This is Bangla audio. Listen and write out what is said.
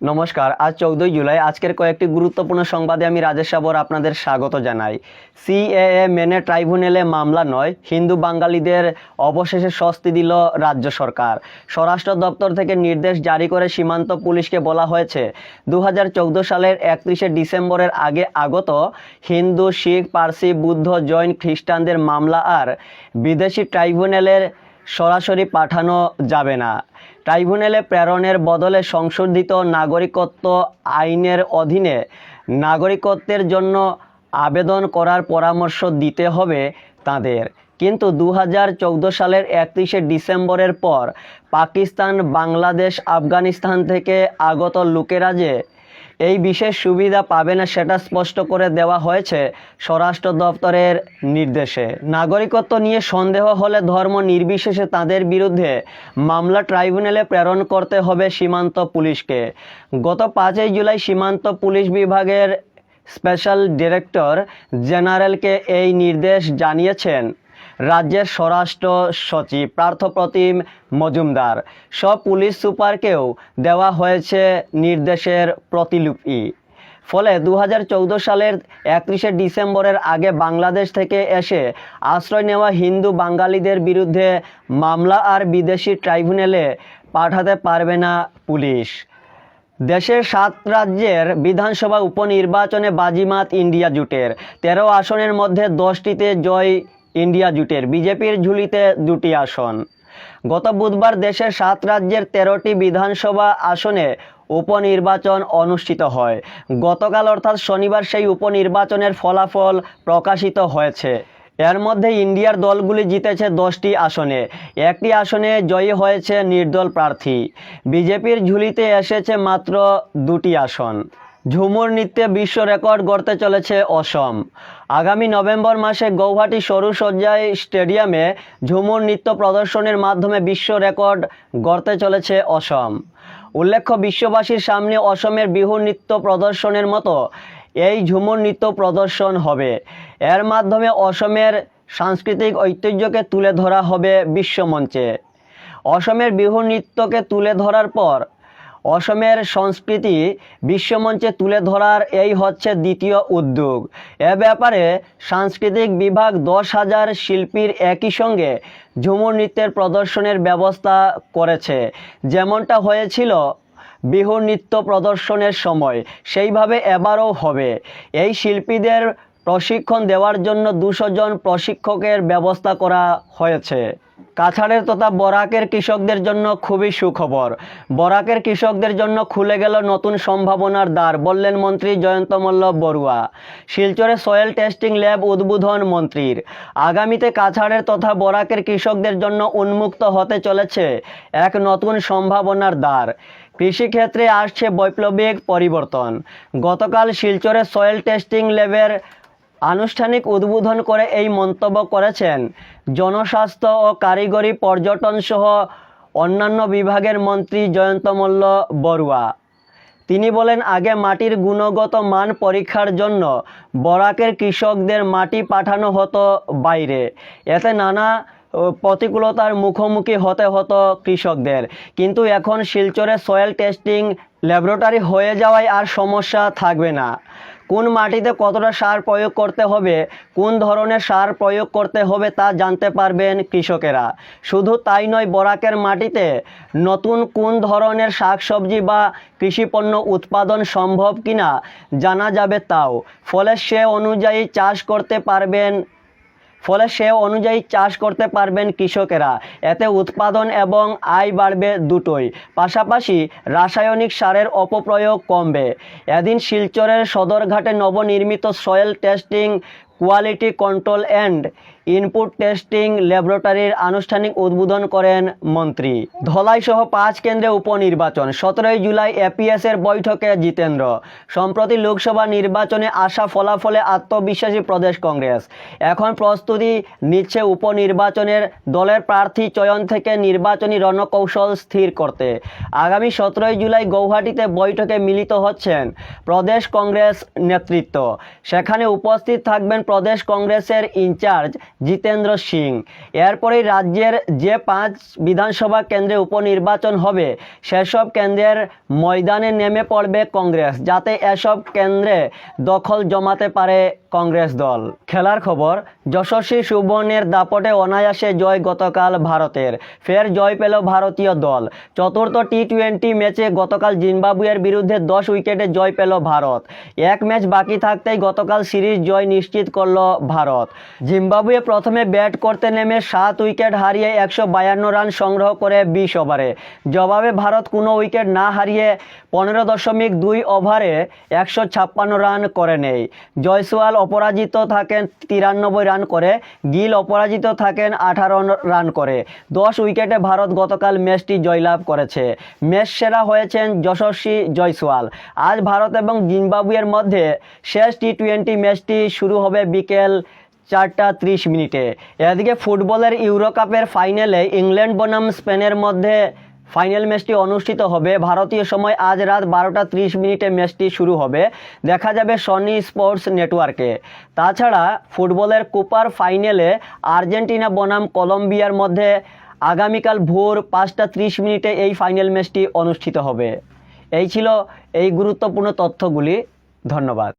নমস্কার, আজ চৌদ্দই জুলাই। আজকের কয়েকটি গুরুত্বপূর্ণ সংবাদে আমি রাজেশ সাবর আপনাদের স্বাগত জানাই। সিএএ মেনে ট্রাইব্যুনালে মামলা নয়, হিন্দু বাঙালিদের অবশেষে স্বস্তি দিল রাজ্য সরকার। স্বরাষ্ট্র দপ্তর থেকে নির্দেশ জারি করে সীমান্ত পুলিশকে বলা হয়েছে দু হাজার চৌদ্দ সালের একত্রিশে ডিসেম্বরের আগে আগত হিন্দু, শিখ, পার্সি, বুদ্ধ, জৈন, খ্রিস্টানদের মামলা আর বিদেশি ট্রাইব্যুনালের সরাসরি পাঠানো যাবে না। ট্রাইব্যুনালে প্রেরণের বদলে সংশোধিত নাগরিকত্ব আইনের অধীনে নাগরিকত্বের জন্য আবেদন করার পরামর্শ দিতে হবে তাদের। কিন্তু দু হাজার চৌদ্দ সালের একত্রিশে ডিসেম্বরের পর পাকিস্তান, বাংলাদেশ, আফগানিস্তান থেকে আগত লোকেরা যে এই বিশেষ সুবিধা পাবে না সেটা স্পষ্ট করে দেওয়া হয়েছে স্বরাষ্ট্র দপ্তরের নির্দেশে। নাগরিকত্ব নিয়ে সন্দেহ হলে ধর্ম নির্বিশেষে তাদের বিরুদ্ধে মামলা ট্রাইব্যুনালে প্রেরণ করতে হবে সীমান্ত পুলিশকে। গত পাঁচই জুলাই সীমান্ত পুলিশ বিভাগের স্পেশাল ডিরেক্টর জেনারেলকে এই নির্দেশ জানিয়েছেন। রাজ্যের স্বরাষ্ট্র সচিব পার্থপ্রতিম মজুমদার। সব পুলিশ সুপারকেও দেওয়া হয়েছে নির্দেশের প্রতিলিপি। ফলে দু হাজার চৌদ্দ সালের একত্রিশে ডিসেম্বরের আগে বাংলাদেশ থেকে এসে আশ্রয় নেওয়া হিন্দু বাঙালিদের বিরুদ্ধে মামলা আর বিদেশি ট্রাইব্যুনালে পাঠাতে পারবে না পুলিশ। দেশের সাত রাজ্যের বিধানসভা উপনির্বাচনে বাজিমাত ইন্ডিয়া জুটের। তেরো আসনের মধ্যে দশটিতে জয় ইন্ডিয়া জুটের বিজেপির ঝুলিতে দুটি আসন। গত বুধবার দেশের সাত রাজ্যের তেরোটি বিধানসভা আসনে উপনির্বাচন অনুষ্ঠিত হয়। গতকাল অর্থাৎ শনিবার সেই উপনির্বাচনের ফলাফল প্রকাশিত হয়েছে। এর মধ্যে ইন্ডিয়ার দলগুলি জিতেছে দশটি আসনে। একটি আসনে জয়ী হয়েছে নির্দল প্রার্থী। বিজেপির ঝুলিতে এসেছে মাত্র দুটি আসন। ঝুমুর নৃত্যে বিশ্ব রেকর্ড গড়তে চলেছে অসম। আগামী নভেম্বর মাসে গৌহাটি সরুসজ্জায় স্টেডিয়ামে ঝুমুর নৃত্য প্রদর্শনের মাধ্যমে বিশ্ব রেকর্ড গড়তে চলেছে অসম। উল্লেখ্য, বিশ্ববাসীর সামনে অসমের বিহু নৃত্য প্রদর্শনের মতো এই ঝুমুর নৃত্য প্রদর্শন হবে। এর মাধ্যমে অসমের সাংস্কৃতিক ঐতিহ্যকে তুলে ধরা হবে বিশ্বমঞ্চে। অসমের বিহু নৃত্যকে তুলে ধরার পর অসমের সংস্কৃতি বিশ্বমঞ্চে তুলে ধরার এই হচ্ছে দ্বিতীয় উদ্যোগ। এ ব্যাপারে সাংস্কৃতিক বিভাগ দশ হাজার শিল্পীর একই সঙ্গে ঝুমুর নৃত্যের প্রদর্শনের ব্যবস্থা করেছে। যেমনটা হয়েছিল বিহু নৃত্য প্রদর্শনের সময়, সেইভাবে এবারও হবে। এই শিল্পীদের প্রশিক্ষণ দেওয়ার জন্য দুশো জন প্রশিক্ষকের ব্যবস্থা করা হয়েছে। কাছাড়ের তথা বরাকের কৃষকদের জন্য খুবই সুখবর। বরাকের কৃষকদের জন্য খুলে গেল নতুন সম্ভাবনার দ্বার, বললেন মন্ত্রী জয়ন্ত মল্ল বড়ুয়া। শিলচরে সয়েল টেস্টিং ল্যাব উদ্বোধন মন্ত্রীর। আগামীতে কাছাড়ের তথা বরাকের কৃষকদের জন্য উন্মুক্ত হতে চলেছে এক নতুন সম্ভাবনার দ্বার। কৃষিক্ষেত্রে আসছে বৈপ্লবিক পরিবর্তন। গতকাল শিলচরে সয়েল টেস্টিং ল্যাবের আনুষ্ঠানিক উদ্বোধন করে এই মন্তব্য করেছেন। জনস্বাস্থ্য ও কারিগরি পর্যটন সহ অন্যান্য বিভাগের মন্ত্রী জয়ন্ত মল্ল বড়ুয়া। তিনি বলেন, আগে মাটির গুণগত মান পরীক্ষার জন্য বরাকের কৃষকদের মাটি পাঠানো হতো বাইরে। এতে নানা প্রতিকূলতার মুখোমুখি হতে হতো কৃষকদের। কিন্তু এখন শিলচরে সয়েল টেস্টিং ল্যাবরেটরি হয়ে যাওয়ায় আর সমস্যা থাকবে না। কোন মাটিতে কতটা সার প্রয়োগ করতে হবে, কোন ধরনের সার প্রয়োগ করতে হবে তা জানতে পারবেন কৃষকেরা। শুধু তাই নয়, বরাকের মাটিতে নতুন কোন ধরনের শাকসবজি বা কৃষিপণ্য উৎপাদন সম্ভব কিনা জানা যাবে তাও। ফলে সে অনুযায়ী চাষ করতে পারবেন ফলে সে অনুযায়ী চাষ করতে পারবেন কৃষকেরা। এতে উৎপাদন এবং আয় বাড়বে দুটোই। পাশাপাশি রাসায়নিক সারের অপপ্রয়োগ কমবে। এদিন শিলচরের সদরঘাটে নবনির্মিত soil testing quality control and input testing ল্যাবরেটরির আনুষ্ঠানিক উদ্বোধন করেন মন্ত্রী। ধলাই সহ পাঁচ কেন্দ্রে উপনির্বাচন, সতেরোই জুলাই এপিএসের বৈঠকে জিতেন্দ্র। সম্প্রতি লোকসভা নির্বাচনে আসা ফলাফলে আত্মবিশ্বাসী প্রদেশ কংগ্রেস। এখন প্রস্তুতি নিচ্ছে উপনির্বাচনের দলের প্রার্থী চয়ন থেকে নির্বাচনী রণকৌশল স্থির করতে। আগামী সতেরোই জুলাই গৌহাটিতে বৈঠকে মিলিত হচ্ছেন প্রদেশ কংগ্রেস নেতৃত্ব। সেখানে উপস্থিত থাকবেন প্রদেশ কংগ্রেসের ইনচার্জ জিতেন্দ্র সিং। এরপরেই রাজ্যের যে পাঁচ বিধানসভা কেন্দ্রে উপনির্বাচন হবে, সেসব কেন্দ্রের ময়দানে নেমে পড়বে কংগ্রেস, যাতে এসব কেন্দ্রে দখল জমাতে পারে কংগ্রেস দল। খেলার খবর যশস্বী সুবর্ণের দাপটে অনায়াসে জয় গতকাল ভারতের। ফের জয় পেল ভারতীয় দল। চতুর্থ টি টোয়েন্টি ম্যাচে গতকাল জিম্বাবুয়ের বিরুদ্ধে দশ উইকেটে জয় পেল ভারত। এক ম্যাচ বাকি থাকতেই গতকাল সিরিজ জয় নিশ্চিত করল ভারত। জিম্বাবুয়ে প্রথমে ব্যাট করতে নেমে সাত উইকেট হারিয়ে একশো বায়ান্ন রান সংগ্রহ করে বিশ ওভারে। জবাবে ভারত কোনো উইকেট না হারিয়ে পনেরো দশমিক দুই ওভারে একশো ছাপ্পান্ন রান করে নেয়। জয়সওয়াল অপরাজিত থাকেন তিরানব্বই রান করে, গিল অপরাজিত থাকেন আঠারো রান করে। দশ উইকেটে ভারত গতকাল ম্যাচটি জয়লাভ করেছে। ম্যাচ সেরা হয়েছেন যশস্বী জয়সওয়াল। আজ ভারত এবং জিম্বাবুয়ের মধ্যে শেষ টি টোয়েন্টি ম্যাচটি শুরু হবে বিকেল চারটা ত্রিশ মিনিটে। এদিকে ফুটবলের ইউরো কাপের ফাইনালে ইংল্যান্ড বনাম স্পেনের মধ্যে ফাইনাল ম্যাচটি অনুষ্ঠিত হবে। ভারতীয় সময় আজ রাত বারোটা ত্রিশ মিনিটে ম্যাচটি শুরু হবে। দেখা যাবে সনি স্পোর্টস নেটওয়ার্কে তাছাড়া ফুটবলের কুপার ফাইনালে আর্জেন্টিনা বনাম কলম্বিয়ার মধ্যে আগামীকাল ভোর পাঁচটা ত্রিশ মিনিটে এই ফাইনাল ম্যাচটি অনুষ্ঠিত হবে। এই ছিল এই গুরুত্বপূর্ণ তথ্যগুলি। ধন্যবাদ।